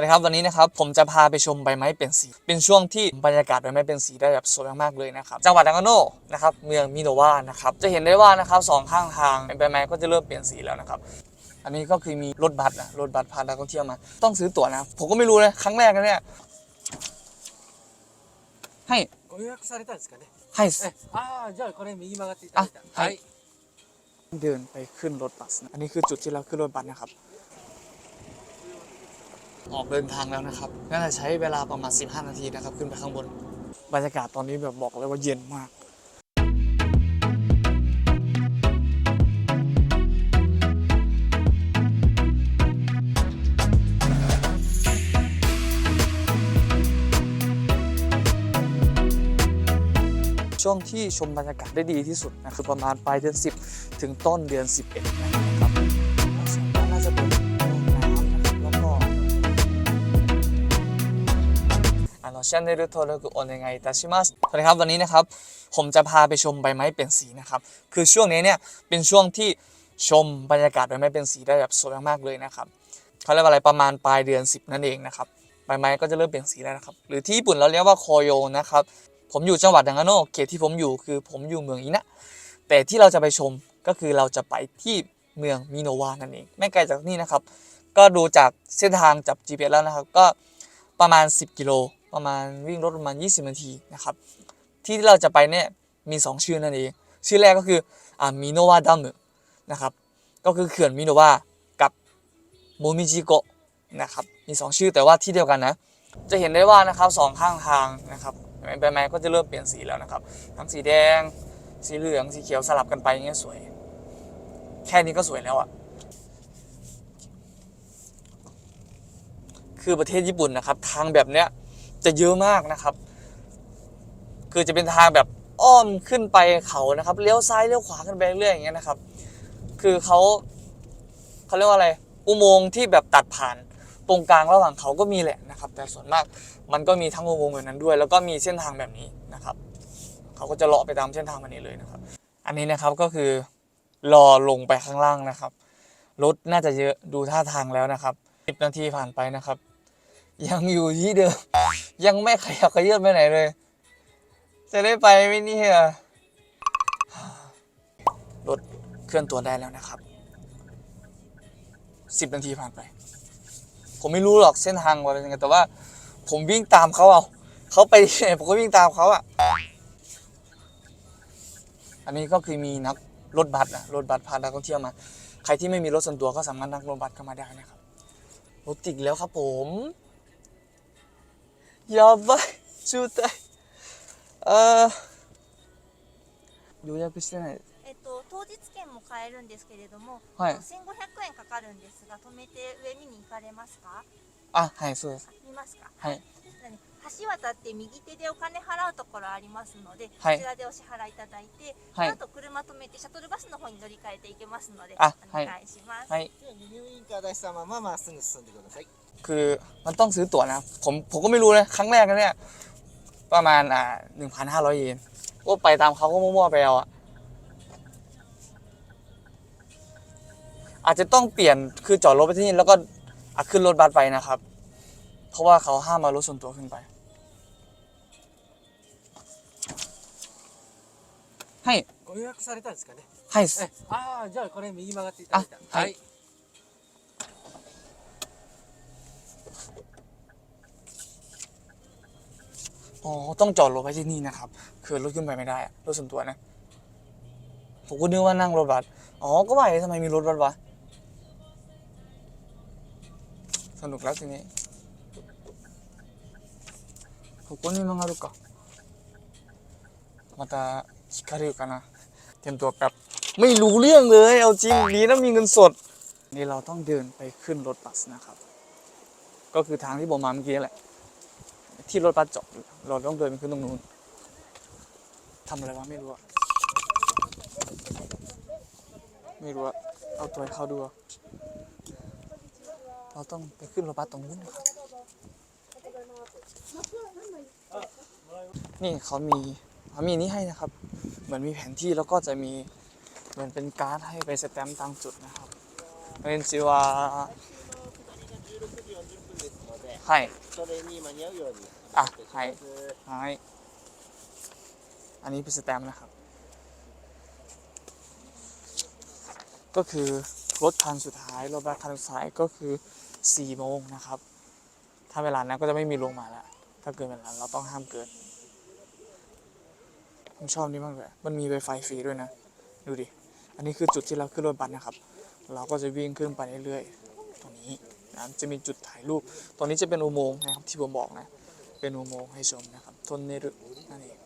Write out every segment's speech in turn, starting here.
วัสดีครับวันนี้นะครับผมจะพาไปชมใบไม้เป็นสี เป็นช่วงที่บรรยากาศใบไม้เป็นสีได้แบบสวยมากๆเลยนะครับจังหวัดนางโน่นะครับเมืองมิโนวานะครับจะเห็นได้ว่านะครับสองข้างทางใบไม้ก็จะเริ่มเปลี่ยนสีแล้วนะครับอันนี้ก็คือมีรถบัสนะรถบัสพาเราเที่ยวมา ต้องซื้อตั๋วนะผมก็ไม่รู้เลยครั้งแรกนะเนี่ยให้ให้เดินไปขึ้นรถบัสอันนี้คือจุดที่เราขึ้นรถบัสนะครับ ออกเดินทางแล้วนะครับ น่าจะใช้เวลาประมาณ 15 นาทีนะครับ ขึ้นไปข้างบน บรรยากาศตอนนี้แบบบอกเลยว่าเย็นมากช่วงที่ชมบรรยากาศได้ดีที่สุดนะคือประมาณปลายเดือน 10 ถึงต้นเดือน 11นะครับ あのチャンネル登録お願いいたしますสวัสดีครับวันนี้นะครับ ผมจะพาไปชมใบไม้เปลี่ยนสีนะครับ คือช่วงนี้เนี่ยเป็นช่วงที่ชมบรรยากาศใบไม้เปลี่ยนสีได้แบบสวยมากๆเลยนะครับเขาเรียกว่าอะไรประมาณปลายเดือน 10 นั่นเองนะครับใบไม้ก็จะเริ่มเปลี่ยนสีแล้วนะครับ หรือที่ญี่ปุ่นเราเรียกว่าโคโยนะครับ ผมอยู่จังหวัดนางาโนเขตที่ผมอยู่คือผมอยู่เมืองอินะ แต่ที่เราจะไปชมก็คือเราจะไปที่เมืองมิโนวานั่นเอง ไม่ไกลจากนี่นะครับ ก็ดูจากเส้นทางจับ GPS แล้วนะครับ ก็ประมาณ 10 กิโล ประมาณวิ่งรถประมาณ 20 นาทีนะครับ ที่เราจะไปเนี่ยมี 2 ชื่อนั่นเอง ชื่อแรกก็คืออ่ามิโนวาดัมนะครับ ก็คือเขื่อนมิโนวากับโมมิจิโกะนะครับ มี 2 ชื่อแต่ว่าที่เดียวกันนะ จะเห็นได้ว่านะครับสองข้างทางนะครับใบไม้ก็จะเริ่มเปลี่ยนสีแล้วนะครับ ทั้งสีแดง สีเหลือง สีเขียวสลับกันไปอย่างเงี้ยสวย แค่นี้ก็สวยแล้วอะ่ะ คือประเทศญี่ปุ่นนะครับ ทางแบบเนี้ย จะเยอะมากนะครับ คือจะเป็นทางแบบอ้อมขึ้นไปเขานะครับเลี้ยวซ้ายเลี้ยวขวาขึ้นไปเรื่อยๆอย่างเงี้ยนะครับ คือเขาเขาเรียกว่าอะไร อุโมงค์ที่แบบตัดผ่านตรงกลางระหว่างเขาก็มีแหละนะครับ แต่ส่วนมากมันก็มีทั้งอุโมงค์แบบนั้นด้วย แล้วก็มีเส้นทางแบบนี้นะครับเขาก็จะเลาะไปตามเส้นทางแบบนี้เลยนะครับ อันนี้นะครับก็คือรอลงไปข้างล่างนะครับรถน่าจะเยอะดูท่าทางแล้วนะครับ10นาทีผ่านไปนะครับ ยังอยู่ที่เดิม ยังไม่ขยับขยื่นไปไหนเลย จะได้ไปไหมเนี่ยรถเคลื่อนตัวได้แล้วนะครับ10นาทีผ่านไป ผมไม่รู้หรอกเส้นทางว่าเป็นยังไงแต่ว่า ผมวิ่งตามเขาเอาเขาไปที่ไหนผมก็วิ่งตามเขาอะ อันนี้ก็คือมีนักรถบัสนะรถบัสพานักท่องเที่ยวมา ใครที่ไม่มีรถส่วนตัวก็สามารถนั่งรถบัสเข้ามาได้นะครับรถติดแล้วครับผม やばい。渋滞。ああ。予約してないです。えっと、当日券も買えるんですけれども、はい、1500円かかるんですが、止めて上見に行かれますか？あ、はい、そうです。見ますか？はい。橋渡って右手でお金払うところありますので、はい、こちらでお支払いいただいて、はい、あと車止めてシャトルバスの方に乗り換えていけますので、お願いします。はい。はい、入院課出した、まままあすぐ進んでください。 คือมันต้องซื้อตั๋วนะ ผมผมก็ไม่รู้เลยครั้งแรกนะเนี่ยประมาณอ่าหนึ่งพันห้าร้อยเยนก็ไปตามเขาก็มั่วๆไปเอาอะอาจจะต้องเปลี่ยนคือจอดรถไปที่นี่แล้วก็อ่ะขึ้นรถบัสไปนะครับ เพราะว่าเขาห้ามมารถส่วนตัวขึ้นไป ให้ ご予約されたんですかね。 ให้ え、ああ、じゃあこれ右曲がっていただいた。あはい。 อ๋อ ต้องจอดรถไว้ที่นี่นะครับ คือรถขึ้นไปไม่ได้อะรถส่วนตัวนะ ผมก็นึกว่านั่งรถบัส อ๋อ ก็ว่าอยู่ทำไมมีรถบัสวะ สนุกแล้วทีนี้ここに曲がるかまた光るかなเตรียมตัวแป๊บ ไม่รู้เรื่องเลย เอาจริงดีนะมีเงินสด นี่เราต้องเดินไปขึ้นรถบัสนะครับ ก็คือทางที่ผมมาเมื่อกี้แหละ ที่รถบัสจอดอยู่เราต้องเดินไปขึ้นตรงนู้นทำอะไรวะไม่รู้อะไม่รู้อะเอาตัวให้เขาดูอะเราต้องไปขึ้นรถบัสตรงนู้นนะครับ นี่เขามีเขามีนี่ให้นะครับ เหมือนมีแผนที่แล้วก็จะมีเหมือนเป็นการ์ดให้ไปสแตมป์ตามจุดนะครับเป็นจิวา はいそれに間に合うように อะไฮไฮอันนี้เป็นสแตมป์นะครับ ก็คือรถคันสุดท้าย รถบัสคันสุดท้ายก็คือ4โมงนะครับ ถ้าเวลานั้นก็จะไม่มีลงมาแล้ว ถ้าเกินเวลาเราต้องห้ามเกิน ผมชอบนี่มากเลย มันมีไวไฟฟรีด้วยนะ ดูดิ อันนี้คือจุดที่เราขึ้นรถบัสนะครับ เราก็จะวิ่งขึ้นไปเรื่อยๆ ตรงนี้นะ จะมีจุดถ่ายรูป ตรงนี้จะเป็นอุโมงค์นะครับที่ผมบอกนะ เป็นอุโมงค์ให้ชมนะครับทนเนรุนั่นเอง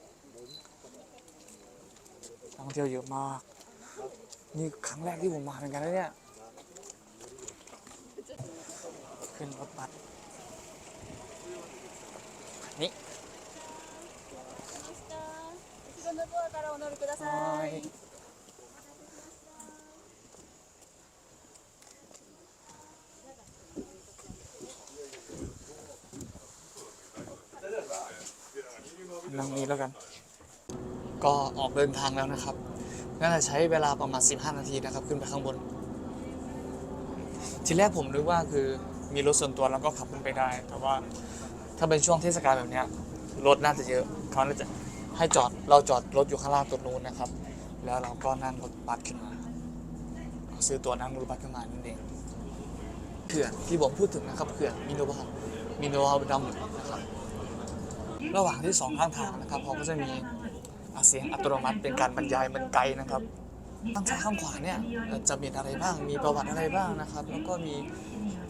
ท่องเที่ยวเยอะมาก นี่ครั้งแรกที่ผมมาเหมือนกันนะเนี่ย ขึ้นรถบัสนี่はい。い。นั่งนี้แล้วกัน ก็ออกเดินทางแล้วนะครับ น่าจะใช้เวลาประมาณ 15 นาทีนะครับ ขึ้นไปข้างบน ทีแรกผมนึกว่าคือมีรถส่วนตัวแล้วก็ขับขึ้นไปได้ แต่ว่าถ้าเป็นช่วงเทศกาลแบบนี้รถน่าจะเยอะเขาน่าจะให้จอดเราจอดรถอยู่ข้างล่างตรงนู้นนะครับ แล้วเราก็นั่งรถบัสขึ้นมาซื้อตัวนั่งรถบัสขึ้นมานั่นเองเขื่อนที่ผมพูดถึงนะครับเขื่อนมิโนบามิโนบาดัมนะครับ ระหว่างที่สองข้างทางนะครับเขาก็จะมีเสียงอัตโนมัติเป็นการบรรยายมันไกลนะครับข้างซ้ายข้างขวาเนี่ยจะมีอะไรบ้าง มีประวัติอะไรบ้างนะครับ แล้วก็มี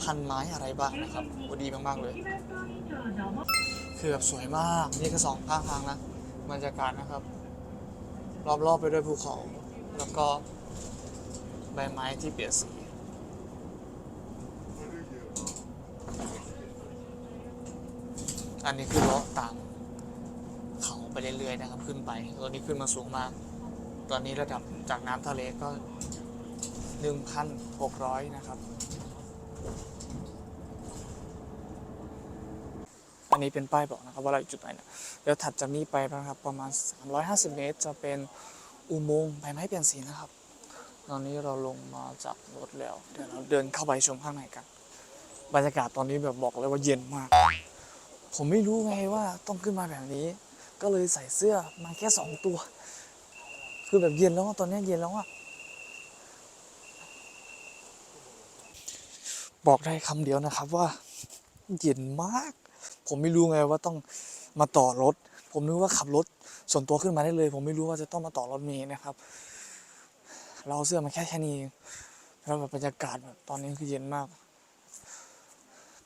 พันไม้อะไรบ้างนะครับโอ้ดีมากๆเลย คือแบบสวยมาก นี่ก็สองข้างทางนะบรรยากาศนะครับ รอบๆไปด้วยภูเขา แล้วก็ใบไม้ที่เปลี่ยนสีอันนี้คือเลาะตาม ไปเรื่อยๆนะครับ ขึ้นไปตอนนี้ขึ้นมาสูงมาก ตอนนี้ระดับจากน้ำทะเลก็ 1,600 นะครับ อันนี้เป็นป้ายบอกนะครับว่าเราอยู่จุดไหนนะเดี๋ยวถัดจากนี้ไปนะครับ ประมาณ 350 เมตร จะเป็นอุโมงค์ใบไม้เปลี่ยนสีนะครับ ตอนนี้เราลงมาจากรถแล้ว เดี๋ยวเราเดินเข้าไปชมข้างในกัน บรรยากาศตอนนี้แบบบอกเลยว่าเย็นมาก ผมไม่รู้ไงว่าต้องขึ้นมาแบบนี้ ก็เลยใส่เสื้อมาแค่สองตัว คือแบบเย็นแล้วตอนนี้เย็นแล้วอะบอกได้คำเดียวนะครับว่า เย็นมาก ผมไม่รู้ไงว่าต้องมาต่อรถ ผมนึกว่าขับรถส่วนตัวขึ้นมาได้เลย ผมไม่รู้ว่าจะต้องมาต่อรถเมล์นะครับ เราเสื้อมาแค่แค่นี้เองแล้วแบบบรรยากาศแบบตอนนี้คือเย็นมาก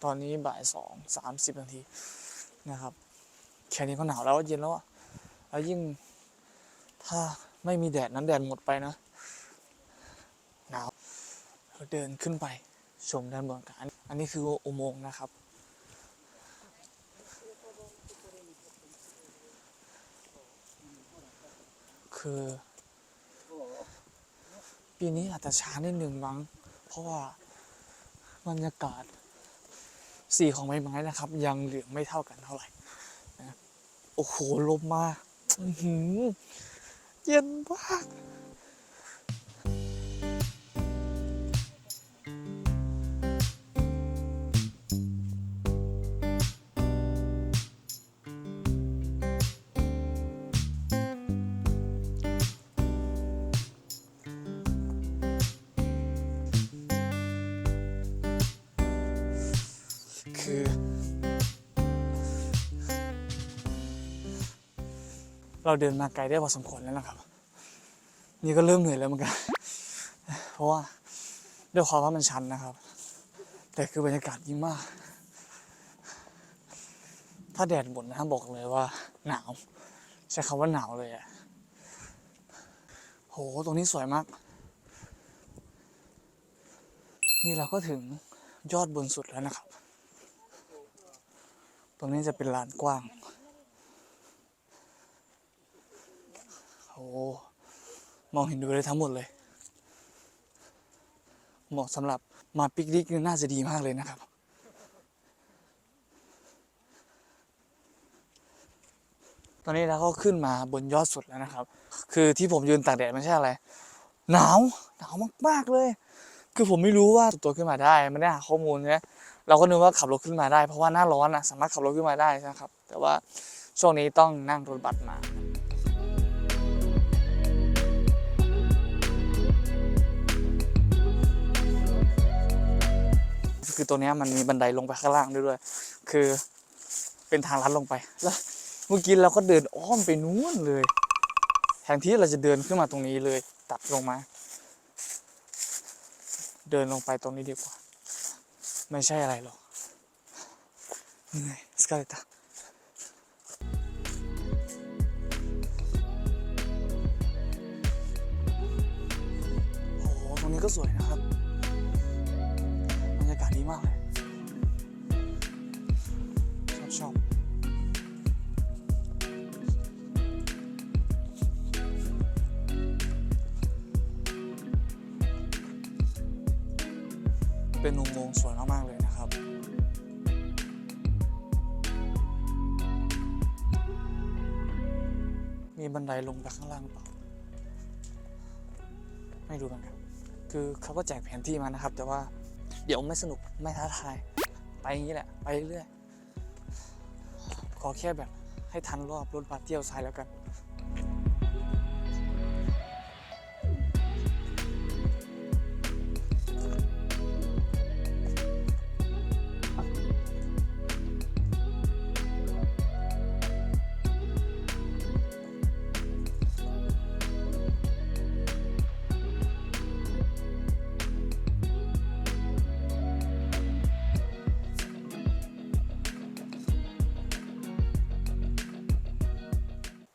ตอนนี้บ่ายสองสามสิบนาทีนะครับ แค่นี้ก็หนาวแล้วเย็นแล้วอะแล้วยิ่งถ้าไม่มีแดดนั้นแดดหมดไปนะ หนาวเราเดินขึ้นไปชมด้านบนกัน อันนี้คืออุโมงค์นะครับ คือ ปีนี้อาจจะช้านิดหนึ่งมั้ง เพราะว่าบรรยากาศสีของใบไม้นะครับ ยังเหลืองไม่เท่ากันเท่าไหร่ โอ้โห ลมมาเย็นมากคือ เราเดินมาไกลได้พอสมควรแล้วนะครับ นี่ก็เริ่มเหนื่อยแล้วเหมือนกัน เพราะว่าด้วยความว่ามันชันนะครับ แต่คือบรรยากาศดีมาก ถ้าแดดหมดนะบอกเลยว่าหนาว ใช้คำว่าหนาวเลยอะโห ตรงนี้สวยมาก นี่เราก็ถึงยอดบนสุดแล้วนะครับ ตรงนี้จะเป็นลานกว้าง โอ้ มองเห็นดูเลยทั้งหมดเลย เหมาะสำหรับมาปิกนิกน่าจะดีมากเลยนะครับตอนนี้เราก็ขึ้นมาบนยอดสุดแล้วนะครับ คือที่ผมยืนตากแดดไม่ใช่อะไร หนาว หนาวมากๆเลย คือผมไม่รู้ว่าตัวขึ้นมาได้ ไม่ได้หาข้อมูลใช่ไหมเราก็นึกว่าขับรถขึ้นมาได้ เพราะว่าหน้าร้อนอะสามารถขับรถขึ้นมาได้นะครับ แต่ว่าช่วงนี้ต้องนั่งรถบัสมา คือตัวนี้มันมีบันไดลงไปข้างล่างด้วยด้วย คือเป็นทางลัดลงไป แล้วเมื่อกี้เราก็เดินอ้อมไปนู้นเลย แทนที่เราจะเดินขึ้นมาตรงนี้เลย ตัดลงมา เดินลงไปตรงนี้ดีกว่า ไม่ใช่อะไรหรอกเหนื่อยสกาเลตาโอ้โหตรงนี้ก็สวยนะครับีมากเลย ชอบชอบเป็นอุโมงค์สวยมากๆเลยนะครับมีบันไดลงไปข้างล่างเปล่า ไม่รู้เหมือนกัน คือเขาก็แจกแผนที่มานะครับ แต่ว่า เดี๋ยวไม่สนุกไม่ท้าทาย ไปอย่างนี้แหละ ไปเรื่อยๆขอแค่แบบให้ทันรอบรถบัสเที่ยวซ้ายแล้วกัน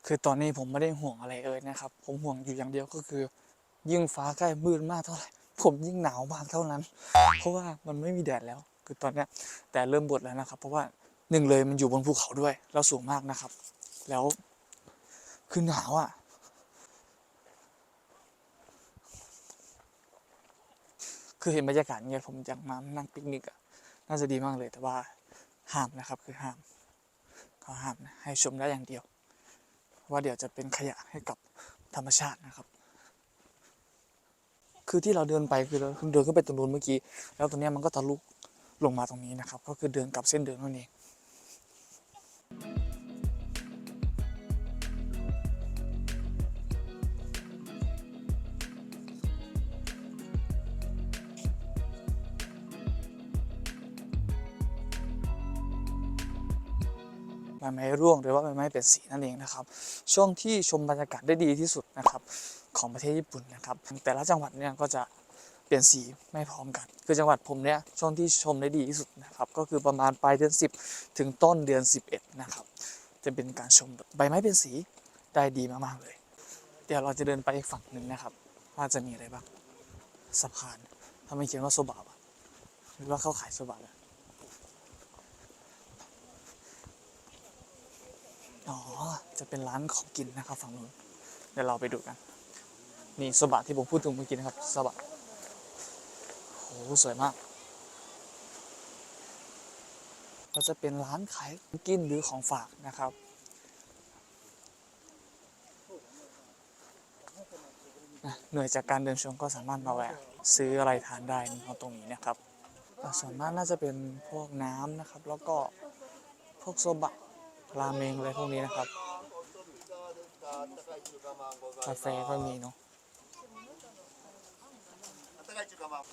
คือตอนนี้ผมไม่ได้ห่วงอะไรเอ่ยนะครับ ผมห่วงอยู่อย่างเดียวก็คือ ยิ่งฟ้าใกล้มืดมากเท่าไหร่ ผมยิ่งหนาวมากเท่านั้น เพราะว่ามันไม่มีแดดแล้ว คือตอนนี้แต่เริ่มบดแล้วนะครับ เพราะว่าหนึ่งเลยมันอยู่บนภูเขาด้วย แล้วสูงมากนะครับ แล้วคือหนาวอะคือเห็นบรรยากาศเงี้ยผมอยากมานั่งปิกนิกอะน่าจะดีมากเลยแต่ว่าห้ามนะครับ คือห้ามก็ห้ามนะให้ชมได้อย่างเดียว ว่าเดี๋ยวจะเป็นขยะให้กับธรรมชาตินะครับ คือที่เราเดินไปคือเราเดินขึ้นไปตรงนู้นเมื่อกี้ แล้วตรงนี้มันก็ทะลุลงมาตรงนี้นะครับ ก็คือเดินกลับเส้นเดินนั่นเอง ใบไม้ร่วงหรือว่าใบไม้เป็นสีนั่นเองนะครับ ช่วงที่ชมบรรยากาศได้ดีที่สุดนะครับของประเทศญี่ปุ่นนะครับ แต่ละจังหวัดเนี่ยก็จะเปลี่ยนสีไม่พร้อมกัน คือจังหวัดผมเนี่ยช่วงที่ชมได้ดีที่สุดนะครับ ก็คือประมาณปลายเดือน 10 ถึงต้นเดือน 11 นะครับ จะเป็นการชมใบไม้เป็นสีได้ดีมากๆเลย เดี๋ยวเราจะเดินไปอีกฝั่งหนึ่งนะครับ ว่าจะมีอะไรบ้างสะพานทำไมเขียนว่าโซบะวะหรือว่าเขาขายโซบะ อ๋อ จะเป็นร้านของกินนะครับฝั่งนู้น เดี๋ยวเราไปดูกัน นี่โซบะที่ผมพูดถึงเมื่อกี้นะครับโซบะโหสวยมาก ก็จะเป็นร้านขายของกินหรือของฝากนะครับเหนื่อยจากการเดินชมก็สามารถมาแวะซื้ออะไรทานได้เอาตรงนี้นะครับแต่ส่วนมากน่าจะเป็นพวกน้ำนะครับ แล้วก็พวกโซบะ ราเมงอะไรพวกนี้นะครับกาแฟก็มีเนาะ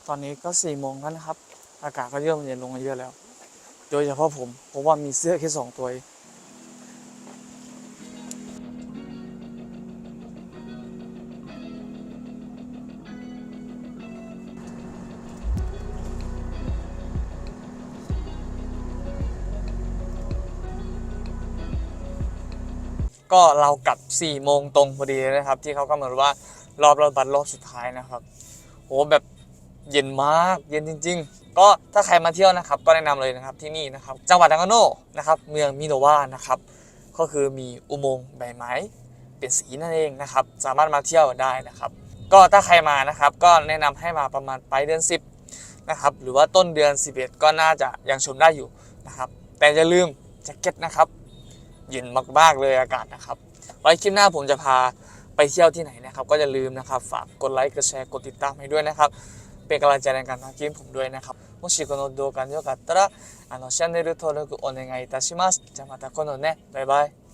ตอนนี้ก็สี่โมงแล้วนะครับ อากาศก็เริ่มเย็นลงมาเยอะแล้ว โดยเฉพาะผม เพราะว่ามีเสื้อแค่สองตัว ก็เรากลับ4ี่โมงตรงพอดีนะครับ ที่เขากำหนดว่ารอบรถบัสรอบสุดท้ายนะครับโหแบบเย็นมากเย็นจริง ๆ ก็ถ้าใครมาเที่ยวนะครับ ก็แนะนำเลยนะครับที่นี่นะครับ จังหวัดนางโนนะครับ เมืองมิโนวานะครับ ก็คือมีอุโมงค์ใบไม้เป็นสีนั่นเองนะครับ สามารถมาเที่ยวได้นะครับ ก็ถ้าใครมานะครับ ก็แนะนำให้มาประมาณปลายเดือน 10นะครับหรือว่าต้นเดือน 11 ก็น่าจะยังชมได้อยู่นะครับ แต่อย่าลืมแจ็คเก็ตนะครับ เย็นมากๆเลยอากาศนะครับ ไว้คลิปหน้าผมจะพาไปเที่ยวที่ไหนนะครับ ก็อย่าลืมนะครับ ฝากกดไลค์ กดแชร์ กดติดตามให้ด้วยนะครับ เป็นกำลังใจในการทำคลิปผมด้วยนะครับ もしこの動画によかったらあのチャンネル登録お願いいたしますじゃあまた今度ねバイバイ